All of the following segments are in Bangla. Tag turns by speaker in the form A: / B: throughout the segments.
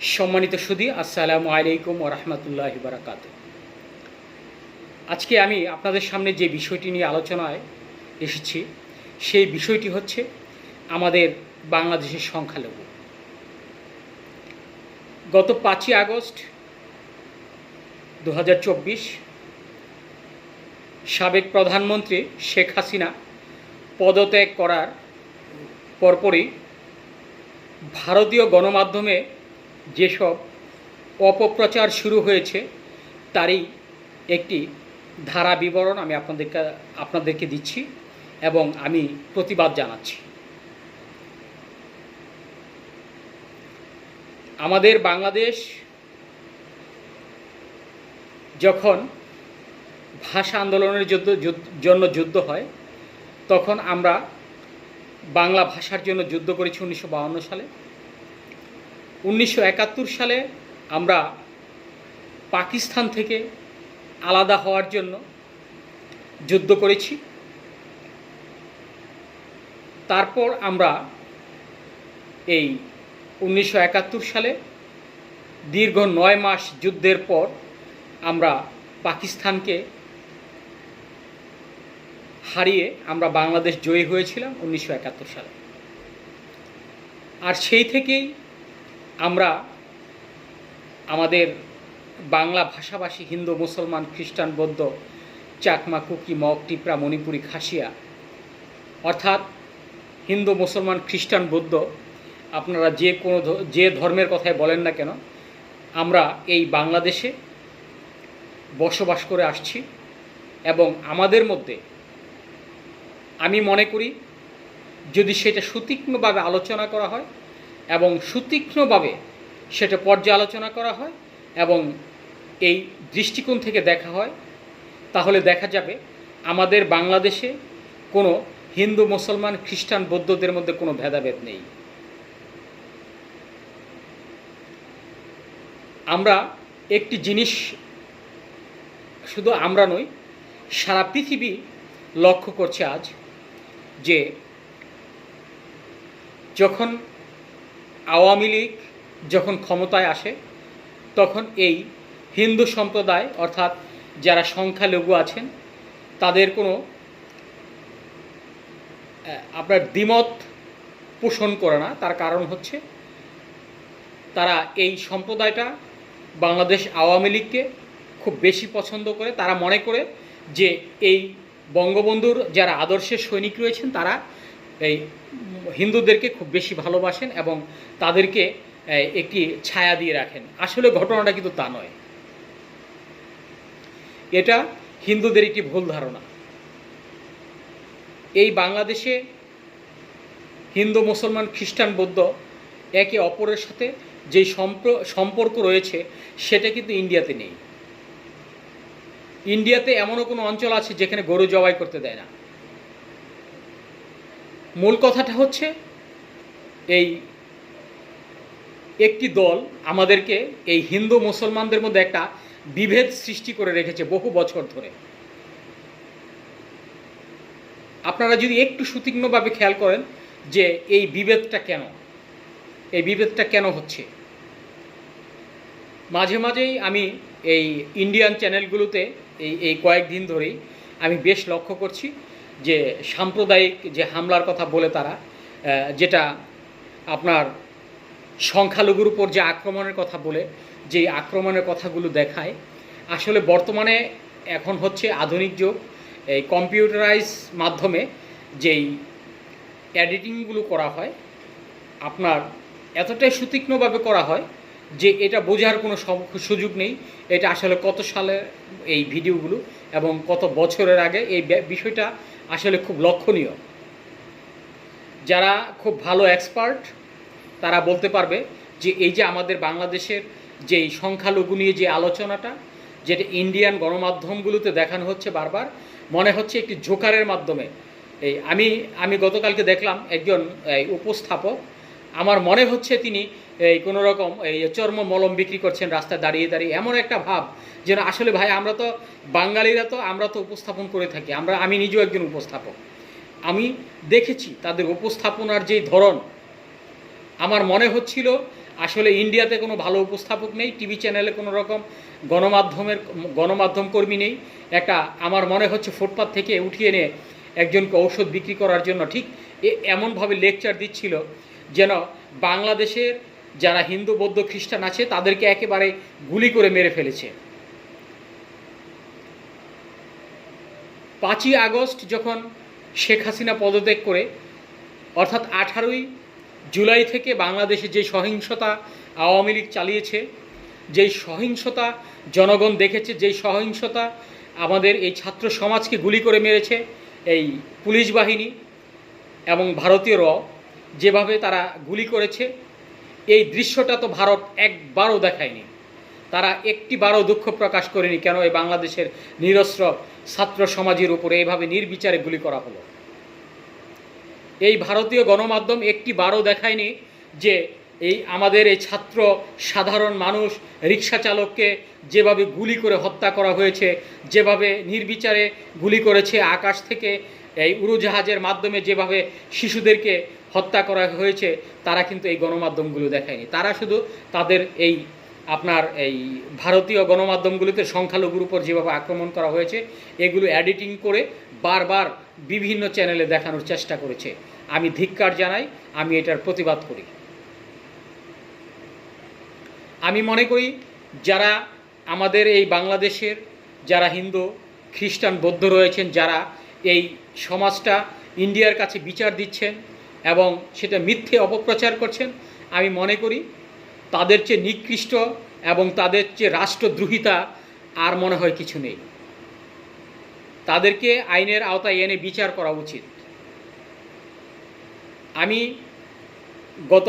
A: সম্মানিত সুদী আসসালামু আলাইকুম ওরহমতুল্লাহ বারাকাত আজকে আমি আপনাদের সামনে যে বিষয়টি নিয়ে আলোচনায় এসেছি, সেই বিষয়টি হচ্ছে আমাদের বাংলাদেশের সংখ্যালঘু। গত পাঁচই আগস্ট দু হাজার চব্বিশ সাবেক প্রধানমন্ত্রী শেখ হাসিনা পদত্যাগ করার পরপরই ভারতীয় গণমাধ্যমে যেসব অপপ্রচার শুরু হয়েছে, তারই একটি ধারা বিবরণ আমি আপনাদেরকে আপনাদেরকে দিচ্ছি এবং আমি প্রতিবাদ জানাচ্ছি। আমাদের বাংলাদেশ যখন ভাষা আন্দোলনের যুদ্ধ জন্য যুদ্ধ হয়, তখন আমরা বাংলা ভাষার জন্য যুদ্ধ করেছি উনিশশো সালে। উনিশশো একাত্তর সালে আমরা পাকিস্তান থেকে আলাদা হওয়ার জন্য যুদ্ধ করেছি। তারপর আমরা এই উনিশশো একাত্তর সালে দীর্ঘ নয় মাস যুদ্ধের পর আমরা পাকিস্তানকে হারিয়ে আমরা বাংলাদেশ জয়ী হয়েছিলাম উনিশশো একাত্তর সালে। আর সেই থেকেই আমরা আমাদের বাংলা ভাষাভাষী হিন্দু, মুসলমান, খ্রিস্টান, বৌদ্ধ, চাকমা, কুকি, মগ, টিপরা, মণিপুরি, খাসিয়া, অর্থাৎ হিন্দু, মুসলমান, খ্রিস্টান, বৌদ্ধ, আপনারা যে কোনো যে ধর্মের কথাই বলেন না কেন, আমরা এই বাংলাদেশে বসবাস করে আসছি এবং আমাদের মধ্যে আমি মনে করি যদি সেটা সুতীক্ষ্ণভাবে আলোচনা করা হয় এবং সুতীক্ষ্ণভাবে সেটা পর্যালোচনা করা হয় এবং এই দৃষ্টিকোণ থেকে দেখা হয়। তাহলে দেখা যাবে আমাদের বাংলাদেশে কোনো হিন্দু, মুসলমান, খ্রিস্টান, বৌদ্ধদের মধ্যে কোনো ভেদাভেদ নেই। আমরা একটি জিনিস, শুধু আমরা নই, সারা পৃথিবী লক্ষ্য করছে আজ যে যখন আওয়ামী লীগ যখন ক্ষমতায় আসে, তখন এই হিন্দু সম্প্রদায়, অর্থাৎ যারা সংখ্যালঘু আছেন, তাদের কোনো আপনার দ্বিমত পোষণ করে না। তার কারণ হচ্ছে, তারা এই সম্প্রদায়টা বাংলাদেশ আওয়ামী লীগকে খুব বেশি পছন্দ করে। তারা মনে করে যে এই বঙ্গবন্ধুর যারা আদর্শের সৈনিক রয়েছেন, তারা এই হিন্দুদেরকে খুব বেশি ভালোবাসেন এবং তাদেরকে একটি ছায়া দিয়ে রাখেন। আসলে ঘটনাটা কিন্তু তা নয়। এটা হিন্দুদের একটি ভুল ধারণা। এই বাংলাদেশে হিন্দু, মুসলমান, খ্রিস্টান, বৌদ্ধ একে অপরের সাথে যে সম্প- সম্পর্ক রয়েছে, সেটা কিন্তু ইন্ডিয়াতে নেই। ইন্ডিয়াতে এমনও কোনো অঞ্চল আছে যেখানে গরু জবাই করতে দেয় না। মূল কথাটা হচ্ছে এই একটি দল আমাদেরকে এই হিন্দু মুসলমানদের মধ্যে একটা বিভেদ সৃষ্টি করে রেখেছে বহু বছর ধরে। আপনারা যদি একটু সুতীক্ষ্ণভাবে খেয়াল করেন যে এই বিভেদটা কেন, এই বিভেদটা কেন হচ্ছে? মাঝে মাঝেই আমি এই ইন্ডিয়ান চ্যানেলগুলোতে এই এই কয়েকদিন ধরেই আমি বেশ লক্ষ্য করছি যে সাম্প্রদায়িক যে হামলার কথা বলে তারা যেটা আপনার সংখ্যালঘুর উপর যে আক্রমণের কথা বলে, যে আক্রমণের কথাগুলো দেখায়, আসলে বর্তমানে এখন হচ্ছে আধুনিক যুগ, এই কম্পিউটারাইজ মাধ্যমে যেই এডিটিংগুলো করা হয়, আপনার এতটাই সুতীক্ষ্ণভাবে করা হয় যে এটা বোঝার কোনো সুযোগ নেই, এটা আসলে কত সালে এই ভিডিওগুলো এবং কত বছরের আগে এই বিষয়টা আসলে খুব লক্ষণীয়। যারা খুব ভালো এক্সপার্ট তারা বলতে পারবে যে এই যে আমাদের বাংলাদেশের যে সংখ্যালঘু নিয়ে যে আলোচনাটা, যেটা ইন্ডিয়ান গণমাধ্যমগুলোতে দেখানো হচ্ছে বারবার, মনে হচ্ছে একটি জোকারের মাধ্যমে। এই আমি আমি গতকালকে দেখলাম একজন উপস্থাপক আমার মনে হচ্ছে তিনি এই কোনো রকম এই চর্ম মলম বিক্রি করছেন রাস্তায় দাঁড়িয়ে দাঁড়িয়ে। এমন একটা ভাব যেন আসলে ভাই, আমরা তো বাঙালিরা তো, আমরা তো উপস্থাপন করে থাকি। আমরা, আমি নিজেও একজন উপস্থাপক। আমি দেখেছি তাদের উপস্থাপনার যে ধরন। আমার মনে হচ্ছিল আসলে ইন্ডিয়াতে কোনো ভালো উপস্থাপক নেই, টিভি চ্যানেলে কোনো রকম গণমাধ্যমের, গণমাধ্যম কর্মী নেই। একটা, আমার মনে হচ্ছে ফুটপাথ থেকে উঠিয়ে এনে একজনকে ঔষধ বিক্রি করার জন্য ঠিক এমনভাবে লেকচার দিচ্ছিল যেন বাংলাদেশের যারা হিন্দু, বৌদ্ধ, খ্রিস্টান আছে, তাদেরকে একেবারে গুলি করে মেরে ফেলেছে। পাঁচই আগস্ট যখন শেখ হাসিনা পদত্যাগ করে, অর্থাৎ আঠারোই জুলাই থেকে বাংলাদেশে যে সহিংসতা আওয়ামী লীগ চালিয়েছে, যেই সহিংসতা জনগণ দেখেছে, যেই সহিংসতা আমাদের এই ছাত্র সমাজকে গুলি করে মেরেছে, এই পুলিশ বাহিনী এবং ভারতীয়রাও যেভাবে তারা গুলি করেছে, এই দৃশ্যটা তো ভারত একবারও দেখায়নি। তারা একটি বারও দুঃখ প্রকাশ করেনি কেন এই বাংলাদেশের নিরস্ত্র ছাত্র সমাজের উপরে এইভাবে নির্বিচারে গুলি করা হলো। এই ভারতীয় গণমাধ্যম একটি বারও দেখায়নি যে এই আমাদের এই ছাত্র সাধারণ মানুষ, রিক্সা চালককে যেভাবে গুলি করে হত্যা করা হয়েছে, যেভাবে নির্বিচারে গুলি করেছে, আকাশ থেকে এই উড়োজাহাজের মাধ্যমে যেভাবে শিশুদেরকে হত্যা করা হয়েছে, তারা কিন্তু এই গণমাধ্যমগুলো দেখায়নি। তারা শুধু তাদের এই আপনার এই ভারতীয় গণমাধ্যমগুলিতে সংখ্যালঘুর উপর যেভাবে আক্রমণ করা হয়েছে, এগুলো এডিটিং করে বারবার বিভিন্ন চ্যানেলে দেখানোর চেষ্টা করেছে। আমি ধিক্কার জানাই, আমি এটার প্রতিবাদ করি। আমি মনে করি যারা আমাদের এই বাংলাদেশের, যারা হিন্দু, খ্রিস্টান, বৌদ্ধ রয়েছেন, যারা এই সমাজটা ইন্ডিয়ার কাছে বিচার দিচ্ছেন এবং সেটা মিথ্যে অপপ্রচার করছেন আমি মনে করি তাদের চেয়ে নিকৃষ্ট এবং তাদের চেয়ে রাষ্ট্রদ্রোহিতা আর মনে হয় কিছু নেই। তাদেরকে আইনের আওতায় এনে বিচার করা উচিত। আমি গত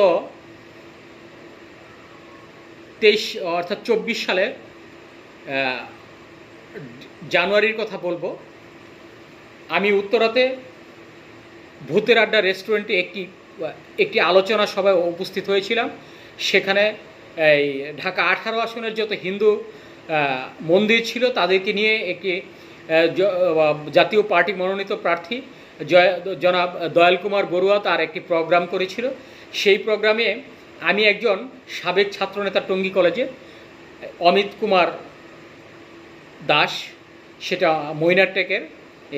A: তেইশ অর্থাৎ চব্বিশ আহ, জানুয়ারির কথা বলব। আমি উত্তরাতে ভূতের আড্ডা রেস্টুরেন্টে একটি একটি আলোচনা সভায় উপস্থিত হয়েছিলাম। সেখানে এই ঢাকা আঠারো আসনের যত হিন্দু মন্দির ছিল তাদেরকে নিয়ে একটি জাতীয় পার্টি মনোনীত প্রার্থী জয়, জনাব দয়াল কুমার বড়ুয়া তার একটি প্রোগ্রাম করেছিল। সেই প্রোগ্রামে আমি একজন সাবেক ছাত্রনেতা টঙ্গী কলেজে, অমিত কুমার দাস, সেটা মৈনারটেকের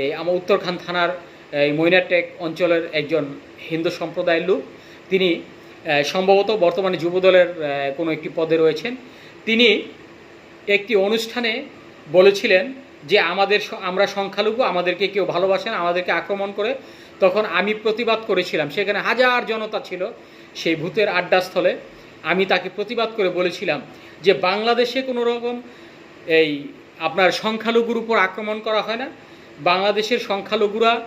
A: এই আমার উত্তরখান থানার এই মৈনারটেক অঞ্চলের একজন হিন্দু সম্প্রদায়ের লোক। তিনি সম্ভবত বর্তমানে যুবদলের কোনো একটি পদে রয়েছেন। তিনি একটি অনুষ্ঠানে বলেছিলেন যে, আমাদের আমরা সংখ্যালঘু, আমাদেরকে কেউ ভালোবাসেন আমাদেরকে আক্রমণ করে। তখন আমি প্রতিবাদ করেছিলাম। সেখানে হাজার জনতা ছিল সেই ভূতের আড্ডাস্থলে। আমি তাকে প্রতিবাদ করে বলেছিলাম যে, বাংলাদেশে কোনো রকম এই আপনার সংখ্যালঘুর উপর আক্রমণ করা হয় না। বাংলাদেশের সংখ্যালঘুরা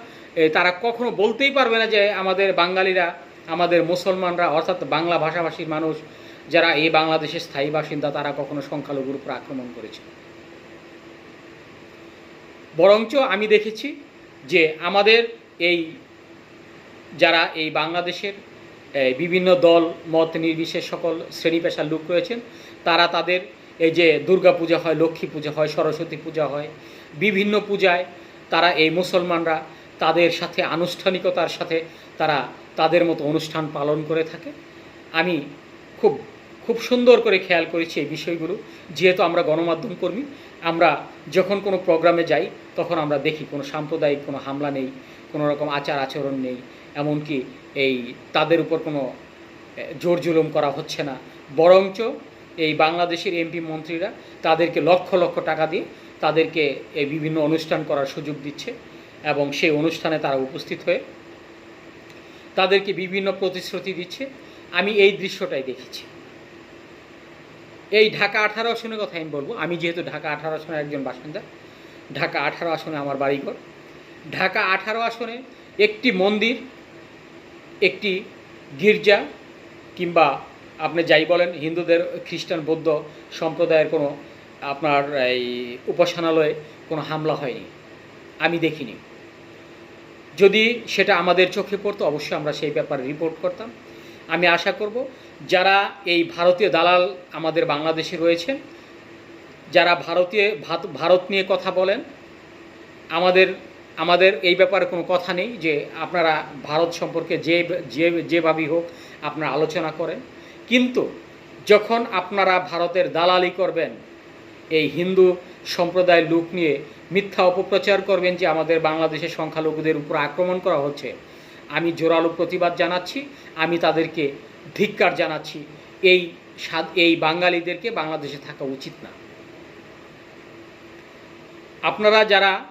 A: তারা কখনো বলতেই পারবে না যে আমাদের বাঙালিরা, আমাদের মুসলমানরা, অর্থাৎ বাংলা ভাষাভাষীর মানুষ, যারা এই বাংলাদেশের স্থায়ী বাসিন্দা, তারা কখনো সংখ্যালঘুর উপর আক্রমণ করেছে বরঞ্চ আমি দেখেছি যে আমাদের এই, যারা এই বাংলাদেশের বিভিন্ন দল, মত নির্বিশেষ সকল শ্রেণি পেশার লোক রয়েছেন, তারা তাদের এই যে দুর্গা পূজা হয়, লক্ষ্মী পূজা হয়, সরস্বতী পূজা হয়, বিভিন্ন পূজায় তারা এই মুসলমানরা তাদের সাথে, আনুষ্ঠানিকতার সাথে তারা তাদের মতো অনুষ্ঠান পালন করে থাকে। আমি খুব খুব সুন্দর করে খেয়াল করেছি এই বিষয়গুলো। যেহেতু আমরা গণমাধ্যম কর্মী, আমরা যখন কোনো প্রোগ্রামে যাই, তখন আমরা দেখি কোনো সাম্প্রদায়িক কোনো হামলা নেই, কোনো রকম আচার আচরণ নেই, এমনকি এই তাদের উপর কোনো জোর জুলুম করা হচ্ছে না। বরঞ্চ এই বাংলাদেশের এমপি মন্ত্রীরা তাদেরকে লক্ষ লক্ষ টাকা দিয়ে তাদেরকে এই বিভিন্ন অনুষ্ঠান করার সুযোগ দিচ্ছে। এবং সেই অনুষ্ঠানে তারা উপস্থিত হয়ে তাদেরকে বিভিন্ন প্রতিশ্রুতি দিচ্ছে। আমি এই দৃশ্যটাই দেখেছি। এই ঢাকা আঠারো আসনের কথা আমি বলব। আমি যেহেতু ঢাকা আঠারো আসনের একজন বাসিন্দা, ঢাকা আঠারো আসনে আমার বাড়িঘর। ঢাকা আঠারো আসনে একটি মন্দির, একটি গির্জা কিংবা আপনি যাই বলেন হিন্দুদের, খ্রিস্টান, বৌদ্ধ সম্প্রদায়ের কোনো আপনার এই উপাসনালয়ে কোনো হামলা হয়নি। আমি দেখিনি। যদি সেটা আমাদের চোখে পড়তো, অবশ্যই আমরা সেই ব্যাপারে রিপোর্ট করতাম। আমি আশা করব যারা এই ভারতীয় দালাল আমাদের বাংলাদেশে রয়েছেন, যারা ভারতীয় ভারত নিয়ে কথা বলেন, আমাদের আমাদের এই ব্যাপারে কোনো কথা নেই যে আপনারা ভারত সম্পর্কে যে যে, যেভাবেই হোক আপনারা আলোচনা করেন। কিন্তু যখন আপনারা ভারতের দালালি করবেন, এই হিন্দু সম্প্রদায়ের লোক নিয়ে মিথ্যা অপপ্রচার করবেন যে আমাদের বাংলাদেশের সংখ্যালঘুদের উপর আক্রমণ করা হচ্ছে। আমি জোরালো প্রতিবাদ জানাচ্ছি, আমি তাদেরকে ধিক্কার জানাচ্ছি। এই এই বাঙালিদেরকে বাংলাদেশে থাকা উচিত না। আপনারা যারা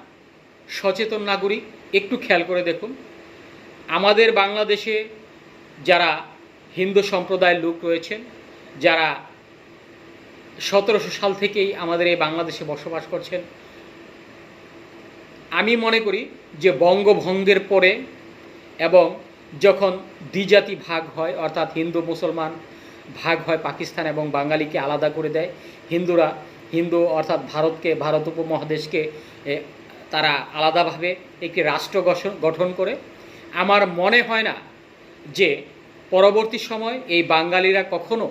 A: সচেতন নাগরিক, একটু খেয়াল করে দেখুন, আমাদের বাংলাদেশে যারা হিন্দু সম্প্রদায়ের লোক রয়েছেন, যারা সতেরোশো সাল থেকেই আমাদের এই বাংলাদেশে বসবাস করছেন। আমি মনে করি যে বঙ্গভঙ্গের পরে এবং যখন দ্বিজাতি ভাগ হয়, অর্থাৎ হিন্দু মুসলমান ভাগ হয় পাকিস্তান এবং বাঙালিকে আলাদা করে দেয়, হিন্দুরা হিন্দু অর্থাৎ ভারতকে, ভারত উপমহাদেশকে তারা আলাদাভাবে একটি রাষ্ট্র গঠন করে। আমার মনে হয় না যে পরবর্তী সময় এই বাঙালিরা কখনো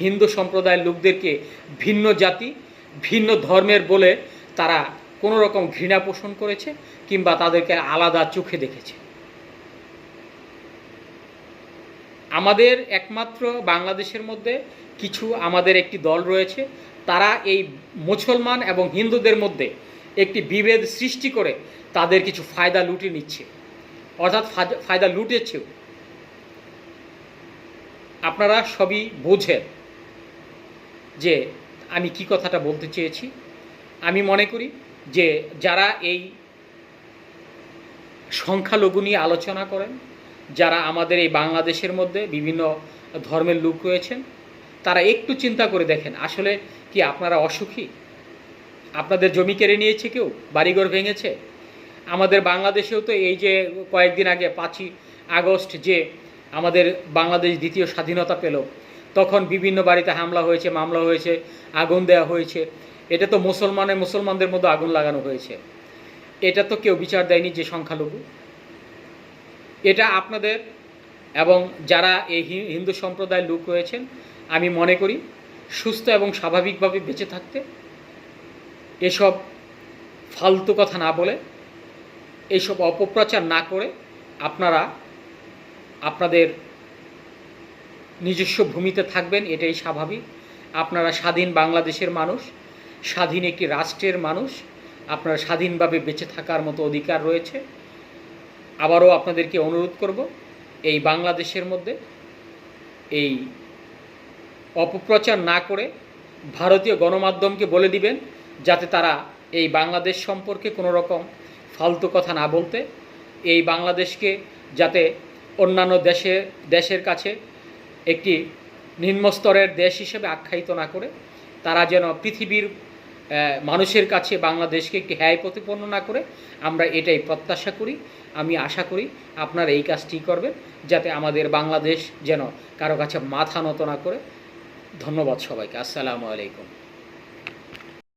A: হিন্দু সম্প্রদায়ের লোকদেরকে ভিন্ন জাতি, ভিন্ন ধর্মের বলে তারা কোনো রকম ঘৃণা পোষণ করেছে কিংবা তাদেরকে আলাদা চোখে দেখেছে। আমাদের একমাত্র বাংলাদেশের মধ্যে কিছু আমাদের একটি দল রয়েছে, তারা এই মুসলমান এবং হিন্দুদের মধ্যে একটি বিভেদ সৃষ্টি করে তাদের কিছু ফায়দা লুটে নিচ্ছে। অর্থাৎ ফায়দা- লুটেছেও। আপনারা সবই বোঝেন। যে আমি কি কথাটা বলতে চেয়েছি, আমি মনে করি যে যারা এই সংখ্যালঘু নিয়ে আলোচনা করেন, যারা আমাদের এই বাংলাদেশের মধ্যে বিভিন্ন ধর্মের লোক রয়েছেন, তারা একটু চিন্তা করে দেখেন, আসলে কি আপনারা অসুখী? আপনাদের জমি কেড়ে নিয়েছে কেউ? বাড়িঘর ভেঙেছে? আমাদের বাংলাদেশেও তো এই যে কয়েকদিন আগে পাঁচই আগস্ট যে আমাদের বাংলাদেশ দ্বিতীয় স্বাধীনতা পেল তখন বিভিন্ন বাড়িতে হামলা হয়েছে, মামলা হয়েছে, আগুন দেওয়া হয়েছে। এটা তো মুসলমানের মুসলমানদের মধ্যে আগুন লাগানো হয়েছে। এটা তো কেউ বিচার দেয়নি যে সংখ্যালঘু। এটা আপনাদের এবং যারা এই হিন্দু সম্প্রদায়ের লোক রয়েছেন, আমি মনে করি সুস্থ এবং স্বাভাবিকভাবে বেঁচে থাকতে এসব ফালতু কথা না বলে এইসব অপপ্রচার না করে আপনারা আপনাদের নিজস্ব ভূমিতে থাকবেন, এটাই স্বাভাবিক। আপনারা স্বাধীন বাংলাদেশের মানুষ, স্বাধীন একটি রাষ্ট্রের মানুষ, আপনারা স্বাধীনভাবে বেঁচে থাকার মতো অধিকার রয়েছে। আবারও আপনাদেরকে অনুরোধ করব, এই বাংলাদেশের মধ্যে এই অপপ্রচার না করে ভারতীয় গণমাধ্যমকে বলে দিবেন, যাতে তারা এই বাংলাদেশ সম্পর্কে কোনো রকম ফালতু কথা না বলতে। এই বাংলাদেশকে যাতে অন্যান্য দেশে, দেশের কাছে একটি নিম্নস্তরের দেশ হিসেবে আখ্যায়িত না করে, তারা যেন পৃথিবীর মানুষের কাছে বাংলাদেশকে একটি হ্যায় প্রতিপন্ন না করে, আমরা এটাই প্রত্যাশা করি, আমি আশা করি আপনারা এই কাজটি করবেন, যাতে আমাদের বাংলাদেশ যেন কারও কাছে মাথা নত না করে। ধন্যবাদ সবাইকে, আসসালামু আলাইকুম।